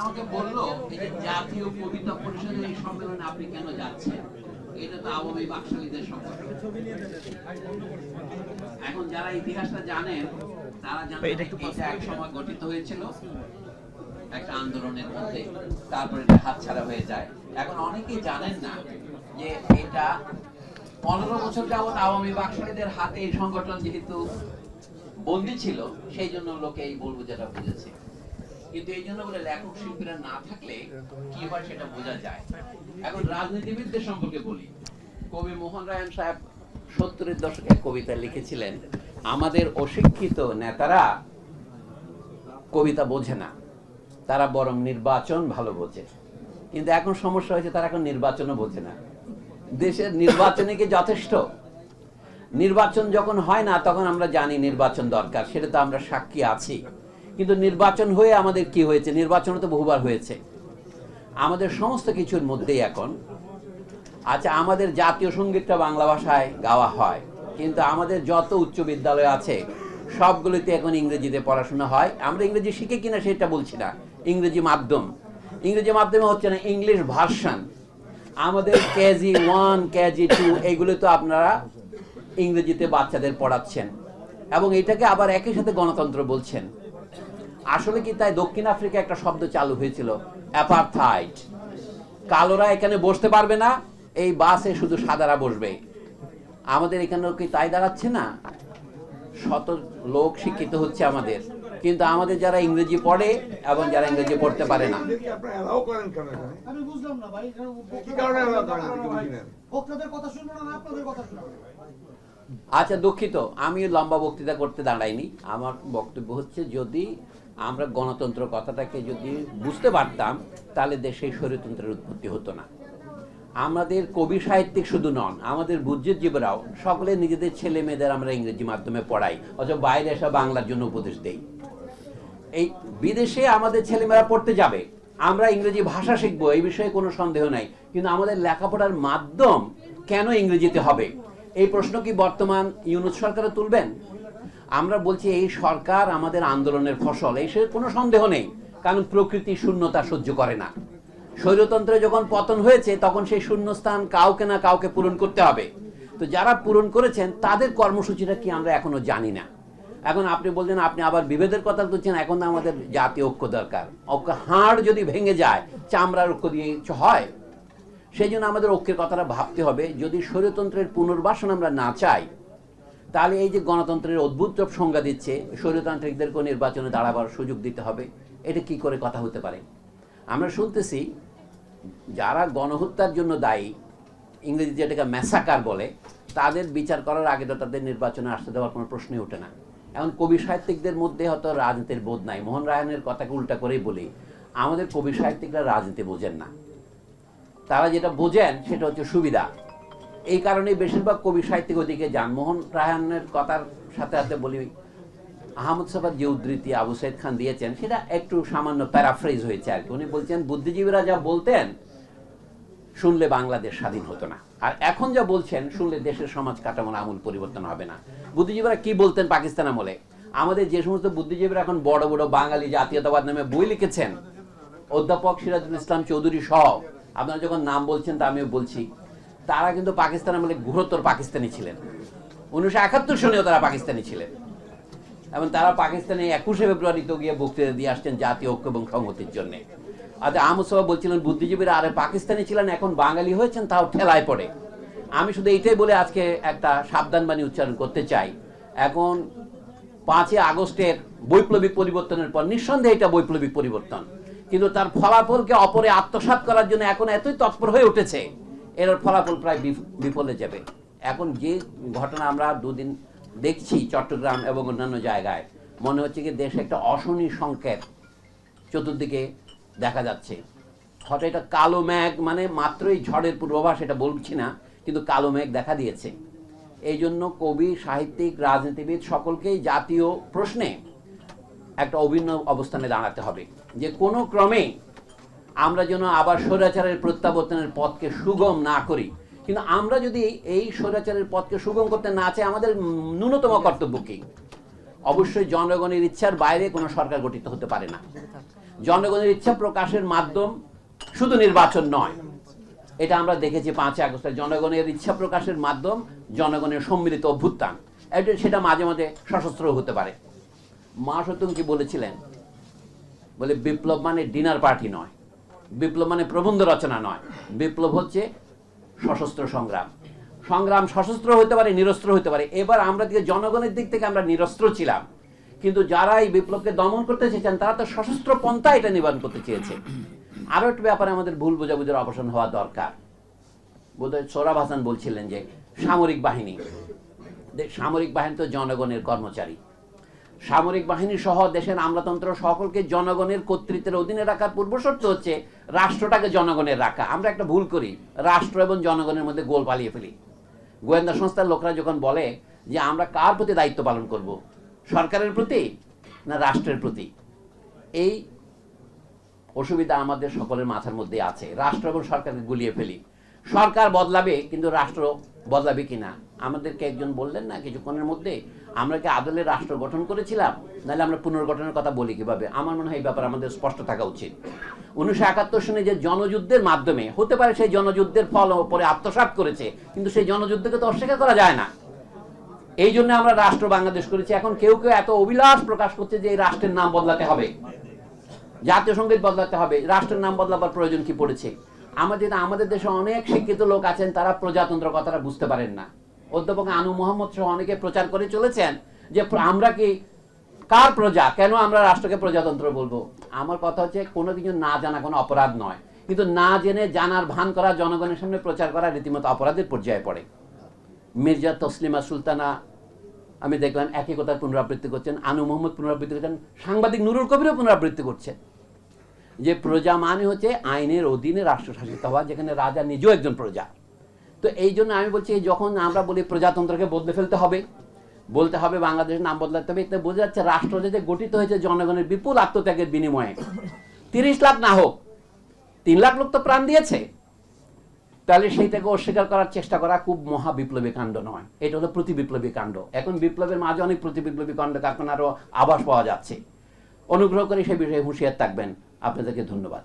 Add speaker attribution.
Speaker 1: আমাকে বলল যে জাতীয় কবিতা পরিষদের এই সম্মেলনে আপনি কেন যাচ্ছেন? এটা তো আওয়ামী বাকশালীদের সংগঠন। এখন যারা ইতিহাসটা জানেন তারা জানেন এটা এক সময় গঠিত হয়েছিল। একটা আন্দোলনের মধ্যে তারপরে এটা হাতছাড়া হয়ে যায়। এখন অনেকেই জানেন না যে এটা পনেরো বছর যাবৎ আওয়ামী বাকশালীদের হাতে এই সংগঠন যেহেতু বন্দি ছিল সেই জন্য লোকে এই বলব যেটা বুঝেছে। কিন্তু এই জন্য বলে লেখক শিল্পীরা না থাকলে কি হয় সেটা বোঝা যায়। এখন রাজনীতিবিদদের সম্পর্কে বলি। কবি মোহন রায়ন সাহেব সত্তরের দশকে কবিতা লিখেছিলেন আমাদের অশিক্ষিত নেতারা কবিতা বোঝে না। তারা বরং নির্বাচন ভালো বোঝে। কিন্তু এখন সমস্যা হয়েছে তারা এখন নির্বাচনও বোঝে না। দেশের নির্বাচনে কি যথেষ্ট? নির্বাচন যখন হয় না তখন আমরা জানি নির্বাচন দরকার। সেটা তো আমরা সাক্ষী আছি। কিন্তু নির্বাচন হয়ে আমাদের কি হয়েছে? নির্বাচন তো বহুবার হয়েছে। আমাদের সমস্ত কিছুর মধ্যেই এখন আচ্ছা আমাদের জাতীয় সঙ্গীতটা বাংলা ভাষায় গাওয়া হয়, কিন্তু আমাদের যত উচ্চ বিদ্যালয় আছে, সবগুলিতে এখন ইংরেজিতে পড়াশোনা হয়। আমরা ইংরেজি শিখে কিনা সেটা বলছি না। ইংরেজি মাধ্যম। ইংরেজি মাধ্যমে হচ্ছে না ইংলিশ ভার্সন আমাদের কেজি ওয়ান, কেজি টু এইগুলো তো আপনারা ইংরেজিতে বাচ্চাদের পড়াচ্ছেন। এবং এটাকে আবার একই সাথে গণতন্ত্র বলছেন। আসলে কি তাই দক্ষিণ আফ্রিকা একটা শব্দ চালু হয়েছিল? অ্যাপারথাইড কালোরা এখানে বসতে পারবে না এই বাসে শুধু সাদারা বসবে। আমাদের এখানেও কি তাই দাঁড়াচ্ছে না? শত লোক শিক্ষিত হচ্ছে আমাদের। কিন্তু আমাদের যারা ইংরেজি পড়ে এবং যারা ইংরেজি পড়তে পারে না।
Speaker 2: কথা শুনব আপনাদের কথা শুনব
Speaker 1: আচ্ছা দুঃখিত। আমি লম্বা বক্তৃতা করতে দাঁড়াইনি। আমার বক্তব্য হচ্ছে, যদি আমরা গণতন্ত্র কথাটাকে যদি বুঝতে পারতাম, তাহলে দেশে স্বৈরতন্ত্রের উৎপত্তি হতো না। আমাদের কবি সাহিত্যিক শুধু নন, আমাদের বুদ্ধিজীবীরাও, সকলে নিজেদের ছেলে মেয়েদের আমরা ইংরেজি মাধ্যমে পড়াই অথবা বাইরে এসে বাংলার জন্য উপদেশ দেই। এই বিদেশে আমাদের ছেলেমেয়েরা পড়তে যাবে। আমরা ইংরেজি ভাষা শিখব, এই বিষয়ে কোনো সন্দেহ নাই। কিন্তু আমাদের লেখাপড়ার মাধ্যম কেন ইংরেজিতে হবে? এই প্রশ্ন কি বর্তমান ইউনুস সরকারে তুলবেন? আমরা বলছি এই সরকার আমাদের আন্দোলনের ফসল, এই কোনো সন্দেহ নেই, কারণ প্রকৃতি শূন্যতা সহ্য করে না। স্বৈরতন্ত্রে যখন পতন হয়েছে, তখন সেই শূন্যস্থান কাউকে না কাউকে পূরণ করতে হবে। তো যারা পূরণ করেছেন, তাদের কর্মসূচিটা কি আমরা এখনও জানি না। এখন আপনি বলছেন আপনি আবার বিভেদের কথা বলছেন, এখন আমাদের জাতীয় ঐক্য দরকার। ঐক্য হাড় যদি ভেঙে যায়, চামড়ার ঐক্য দিয়ে হয় সেই জন্য আমাদের ঐক্যের কথাটা ভাবতে হবে। যদি স্বৈরতন্ত্রের পুনর্বাসন আমরা না চাই, তাহলে এই যে গণতন্ত্রের অদ্ভুত সংজ্ঞা দিচ্ছে স্বৈরতান্ত্রিকদেরকেও নির্বাচনে দাঁড়াবার সুযোগ দিতে হবে, এটা কি করে কথা হতে পারে? আমরা শুনতেছি, যারা গণহত্যার জন্য দায়ী, ইংরেজি যেটাকে ম্যাসাকার বলে, তাদের বিচার করার আগে তো তাদের নির্বাচনে আসতে দেওয়ার কোনো প্রশ্নই ওঠে না। এখন কবি সাহিত্যিকদের মধ্যে হয়তো রাজনীতির বোধ নাই। মোহন রায়নের কথাকে উল্টা করেই বলি, আমাদের কবি সাহিত্যিকরা রাজনীতি বোঝেন না। তারা যেটা বোঝেন, সেটা হচ্ছে সুবিধা। এই কারণে বেশিরভাগ কবি সাহিত্যিক ওদিকে যান মোহন রায়হানের কথার সাথে সাথে বলি, আহমদ সাফার যে উদ্ধৃতি আবু সাইদ খান দিয়েছেন, সেটা একটু সামান্য প্যারাফ্রেজ হয়েছে আর কি। উনি বলছেন, বুদ্ধিজীবীরা যা বলতেন, শুনলে বাংলাদেশ স্বাধীন হতো না। আর এখন যা বলছেন, শুনলে দেশের সমাজ কাঠামোর আমূল পরিবর্তন হবে না। বুদ্ধিজীবীরা কি বলতেন পাকিস্তান আমলে? আমাদের যে সমস্ত বুদ্ধিজীবীরা এখন বড় বড় বাঙালি জাতীয়তাবাদ নামে বই লিখেছেন, অধ্যাপক সিরাজুল ইসলাম চৌধুরী সহ আপনারা যখন নাম বলছেন তা আমিও বলছি। তারা কিন্তু পাকিস্তান আমলে ঘোরতর পাকিস্তানি ছিলেন। উনিশশো একাত্তর সনেও তারা পাকিস্তানি ছিলেন। এবং তারা পাকিস্তানে একুশে ফেব্রুয়ারিতে গিয়ে বক্তৃতা দিয়ে আসছেন জাতীয় ঐক্য এবং সংহতির জন্য। আহমদ সাহেব বলছিলেন, বুদ্ধিজীবীরা আরে পাকিস্তানি ছিলেন, এখন বাঙালি হয়েছেন, তাও ঠেলায় পড়ে। আমি শুধু এইটাই বলে আজকে একটা সাবধানবাণী উচ্চারণ করতে চাই। এখন পাঁচই আগস্টের বৈপ্লবিক পরিবর্তনের পর, নিঃসন্দেহে এটা বৈপ্লবিক পরিবর্তন। কিন্তু তার ফলাফলকে অপরে আত্মসাৎ করার জন্য এখন এতই তৎপর হয়ে উঠেছে, এর ফলাফল প্রায় বিফ- বিফলে যাবে। এখন যে ঘটনা আমরা দুদিন দেখছি চট্টগ্রাম এবং অন্যান্য জায়গায়, মনে হচ্ছে কি দেশে একটা অশনি সংকেত চতুর্দিকে দেখা যাচ্ছে। হয়তো এটা কালো মেঘ মানে মাত্রই ঝড়ের পূর্বাভাস, এটা বলছি না, কিন্তু কালো মেঘ দেখা দিয়েছে। এই জন্য কবি, সাহিত্যিক, রাজনীতিবিদ সকলকেই জাতীয় প্রশ্নে একটা অভিন্ন অবস্থানে দাঁড়াতে হবে। যে কোনো ক্রমে আমরা যেন আবার স্বৈরাচারের প্রত্যাবর্তনের পথকে সুগম না করি। কিন্তু আমরা যদি এই স্বৈরাচারের পথকে সুগম করতে না চাই, আমাদের ন্যূনতম কর্তব্য কি? অবশ্যই জনগণের ইচ্ছার বাইরে কোনো সরকার গঠিত হতে পারে না। জনগণের ইচ্ছা প্রকাশের মাধ্যম শুধু নির্বাচন নয়। এটা আমরা দেখেছি পাঁচই আগস্টে। জনগণের ইচ্ছা প্রকাশের মাধ্যম জনগণের সম্মিলিত অভ্যুত্থান। সেটা মাঝে মাঝে সশস্ত্র হতে পারে। মা সত্যম কি বলেছিলেন? বলে, বিপ্লব মানে ডিনার পার্টি নয়। বিপ্লব মানে প্রবন্ধ রচনা নয়। বিপ্লব হচ্ছে সশস্ত্র সংগ্রাম। সংগ্রাম সশস্ত্র হতে পারে, নিরস্ত্র হতে পারে। এবার আমরা দিকে জনগণের দিক থেকে আমরা নিরস্ত্র ছিলাম। কিন্তু যারা এই বিপ্লবকে দমন করতে চেয়েছেন, তারা তো সশস্ত্র পন্থা এটা নিবারণ করতে চেয়েছে। আরও একটা ব্যাপারে আমাদের ভুল বোঝাবুঝির অবসান হওয়া দরকার। বোধহয় সোরাব হাসান বলছিলেন যে, সামরিক বাহিনী। সামরিক বাহিনী তো জনগণের কর্মচারী। সামরিক বাহিনী সহ দেশের আমলাতন্ত্র সকলকে জনগণের কর্তৃত্বের অধীনে রাখার পূর্বশর্ত হচ্ছে রাষ্ট্রটাকে জনগণের রাখা। আমরা একটা ভুল করি। রাষ্ট্র এবং জনগণের মধ্যে গোল পালিয়ে ফেলি। গোয়েন্দা সংস্থার লোকরা যখন বলে যে আমরা কার প্রতি দায়িত্ব পালন করব, সরকারের প্রতি না রাষ্ট্রের প্রতি? এই অসুবিধা আমাদের সকলের মাথার মধ্যে আছে। রাষ্ট্র এবং সরকারকে গুলিয়ে ফেলি। সরকার বদলাবে, কিন্তু রাষ্ট্র বদলাবে কিনা? আমাদেরকে একজন বললেন না কিছুক্ষণের মধ্যে, আমরা কি আদলে রাষ্ট্র গঠন করেছিলাম? নাহলে আমরা পুনর্গঠনের কথা বলি কীভাবে? আমার মনে হয় এই ব্যাপারে আমাদের স্পষ্ট থাকা উচিত। উনিশশো একাত্তর সনে যে জনযুদ্ধের মাধ্যমে, হতে পারে সেই জনযুদ্ধের ফল পরে আত্মসাৎ করেছে, কিন্তু সেই জনযুদ্ধকে তো অস্বীকার করা যায় না। এই জন্য আমরা রাষ্ট্র বাংলাদেশ করেছি। এখন কেউ কেউ এত অভিলাষ প্রকাশ করছে যে এই রাষ্ট্রের নাম বদলাতে হবে। জাতীয় সংগীত বদলাতে হবে। রাষ্ট্রের নাম বদলাবার প্রয়োজন কি পড়েছে? আমাদের আমাদের দেশে অনেক শিক্ষিত লোক আছেন, তারা প্রজাতন্ত্র কথাটা বুঝতে পারেন না। অধ্যাপক আনু মোহাম্মদ সহ অনেকে প্রচার করে চলেছেন যে আমরা কি কার প্রজা? কেন আমরা রাষ্ট্রকে প্রজাতন্ত্র বলব? আমার কথা হচ্ছে, কোনো কিছু না জানা কোনো অপরাধ নয়। কিন্তু না জেনে জানার ভান করা জনগণের সামনে প্রচার করা রীতিমতো অপরাধের পর্যায়ে পড়ে। মির্জা তসলিমা সুলতানা, আমি দেখলাম একই কথা পুনরাবৃত্তি করছেন, আনু মোহাম্মদ পুনরাবৃত্তি করছেন, সাংবাদিক নুরুল কবিরও পুনরাবৃত্তি করছেন। যে প্রজা মানে হচ্ছে আইনের অধীনে রাষ্ট্র শাসিত হওয়া, যেখানে রাজা নিজেও একজন প্রজা। তো এই জন্য আমি বলছি যখন আমরা বলি প্রজাতন্ত্রকে বদলে ফেলতে হবে, বলতে হবে বাংলাদেশের নাম বদলাতে হবে, এতে বোঝা যাচ্ছে রাষ্ট্র যে গঠিত হয়েছে, জনগণের বিপুল আত্মত্যাগের বিনিময়ে। তিরিশ লাখ না হোক, তিন লাখ লোক তো প্রাণ দিয়েছে। তাহলে সেইটাকে অস্বীকার করার চেষ্টা করা খুব মহা বিপ্লবী কাণ্ড নয়। এটা হলো প্রতি বিপ্লবী কাণ্ড। এখন বিপ্লবের মাঝে অনেক প্রতি বিপ্লবী কাণ্ড কারখানারও আভাস পাওয়া যাচ্ছে। অনুগ্রহ করে সে বিষয়ে হুঁশিয়ার থাকবেন। আপনাদেরকে ধন্যবাদ।